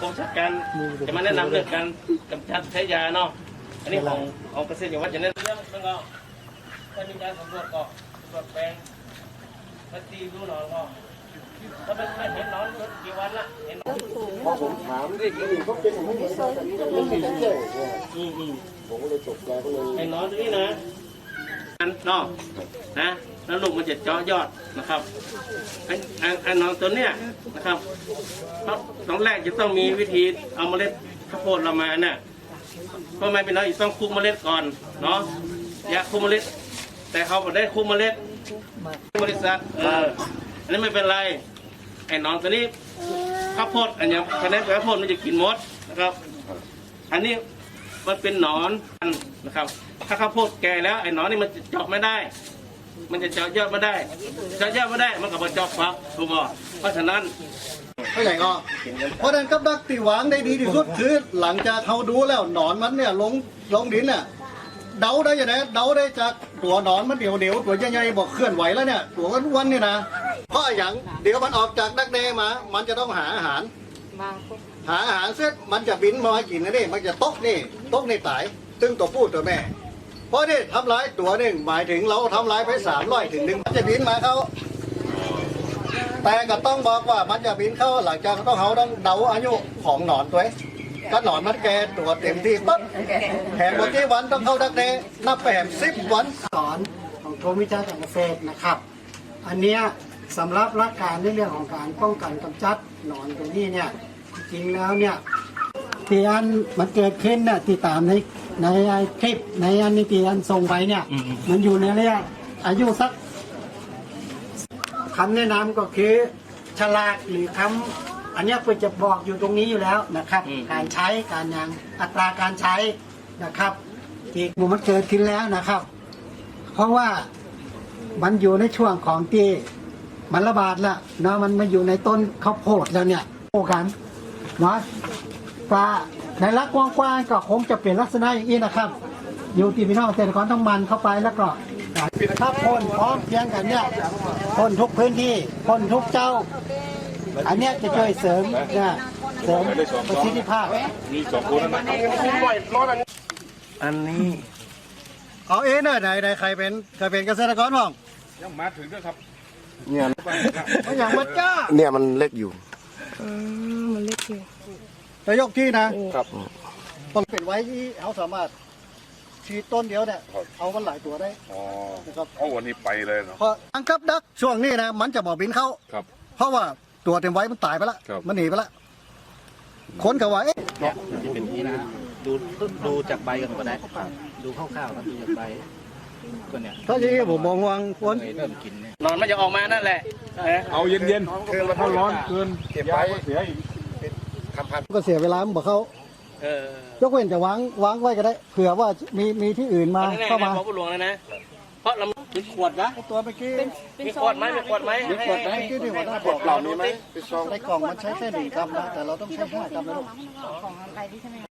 กรมชาการจะมาแนะนำเรื่องการกำจัดใช้ยาเนาะอันนี้ของของเกษตรจังหวัดจะแนะนำเรื่องเรื่องก็ถ้ามีการสำรวจก็สำรวจแปลงมาตีดูหนอนก็ถ้าเป็นไม่เห็นหนอนกี่วันละเห็นหนอนพอผมถามได้ยินเขาเป็นอย่างนี้ไม่มีแจ้งอืมอืมผมก็เลยตกใจก็เลยไอ้หนอนตัวนี้นะ อันนอกนะแล้วลูกมันจะเจาะยอดนะครับไอ้ไอ้ไอ้หนอนตัวเนี้ยนะครับเพราะตอนแรกจะต้องมีวิธีเอาเมล็ดข้าวโพดเรามาเนี่ยเพราะไม่เป็นไรต้องคุมเมล็ดก่อนเนาะอยากคุมเมล็ด แต่เขาไม่ได้คุมเมล็ดบริษัทเอออันนี้ไม่เป็นไรไอ้หนอนตัวนี้ข้าวโพดอันเนี้ยคะแนนข้าวโพดมันจะกินหมดนะครับ อันนี้มันเป็นหนอนนะครับ ถ้าข้าวโพดแก่แล้วไอ้หนอนนี่มันจะเจาะไม่ได้ มันจะเจาะยอดไม่ได้ เจาะยอดไม่ได้ มันก็มาเจาะฟักถูกป่ะเพราะฉะนั้นเข้าใจก็เพราะฉะนั้นกับดักตีหวางได้ดีที่สุดคือหลังจากเขาดูแล้วหนอนมันเนี่ยลงลงดินเนี่ยเดาได้ยังไงเดาได้จากตัวหนอนมันเดี๋ยวเดี๋ยวตัวใหญ่ๆบอกเคลื่อนไหวแล้วเนี่ยตัวอ้วนเนี่ยนะเพราะอย่างเดี๋ยวมันออกจากดักแด้มา มันจะต้องหาอาหาร หาอาหารเสร็จมันจะบินมาให้กินนะนี่มันจะตกนี่ตกในตายซึ่งตัวผู้ตัวแม่ เพราะนี่ทำร้ายตัวหนึ่งหมายถึงเราทำร้ายไปสามร้อยถึงหนึ่งมันจะบินมาเขาแต่ก็ต้องบอกว่ามันจะบินเข้าหลังจากต้องเขาต้องเดาอายุของหนอนตัวเองก็หนอนมันแกตัวเต็มที่ปั๊บแหมบกี่วันต้องเข้าดักแด้นับไปแหมสิบวันสอนของกรมวิชาการเกษตรนะครับ อันเนี้ยสำหรับหลักการในเรื่องของการป้องกันกำจัดหนอนตรงนี้เนี่ยจริงแล้วเนี่ยที่อันมันเกิดขึ้นน่ะที่ตามใน ในคลิปในอันนี้ที่อันส่งไปเนี่ยมันอยู่ในระยะอายุสักคำแนะนำก็คือฉลากหรือคำอันเนี้ยเพื่อจะบอกอยู่ตรงนี้อยู่แล้วนะครับ อืม การใช้การยังอัตราการใช้นะครับที่มันเกิดขึ้นแล้วนะครับ เพราะว่ามันอยู่ในช่วงของที่มันระบาดแล้วเนาะมันมาอยู่ในต้นข้าวโพดแล้วเนี่ยโอ้กันเนาะปลา ในรักกว้างๆก็คงจะเป็นลักษณะอย่างนี้นะครับ อยู่ที่พี่น้องเกษตรกรต้องมันเข้าไปแล้วก็ถ้าพ่นพร้อมเพรียงกันเนี่ยพ่นทุกพื้นที่พ่นทุกเจ้า อันเนี้ยจะช่วยเสริมนะเสริมประสิทธิภาพอันนี้เอาเอ๊ะหน่อยไหนไหนใครเป็นใครเป็นเกษตรกรบ้างเนี่ยเอาอย่างมันจ้าเนี่ยมันเล็กอยู่นายกที่นะครับ ต้องเป็นไว้ที่เขาสามารถฉีดต้นเดียวเนี่ยเอามันหลายตัวได้อ๋อนะครับเอาวันนี้ไปเลยเนาะ เพราะอังกับดักช่วงนี้นะมันจะบอกบินเข้า ครับ เพราะว่าตัวเต็มไว้มันตายไปละครับ มันหนีไปละคนก็ว่าเอ๊ะเนี่ยมันจะเป็นอย่างนี้นะดูดูจากใบกันก็ได้ดูคร่าวๆครับดูจากใบก็เนี่ยถ้าอย่างนี้ผมมองวางคนเคยเริ่มกินเนี่ยหนอนมันจะออกมานั่นแหละนะเอาเย็นๆถ้าร้อนเกินเก็บไว้ยาเสียอีก ก็เสียเวลามันบอกเขาเออยกเว้นจะวางวางไว้ก็ได้เผื่อว่ามีมีที่อื่นมาอันนี้แน่เข้าๆมา บอกผู้หลวงแล้วนะ เพราะเรามีขวดนะตัวเมื่อกี้มีขวดไหมมีขวดไหมมีขวดไหมที่ที่หัวหน้าบอกเปล่ามีไหมไปซอง ในกล่องมันใช้แค่หนึ่งกรัมนะแต่เราต้องใช้ห้ากรัมนะลูก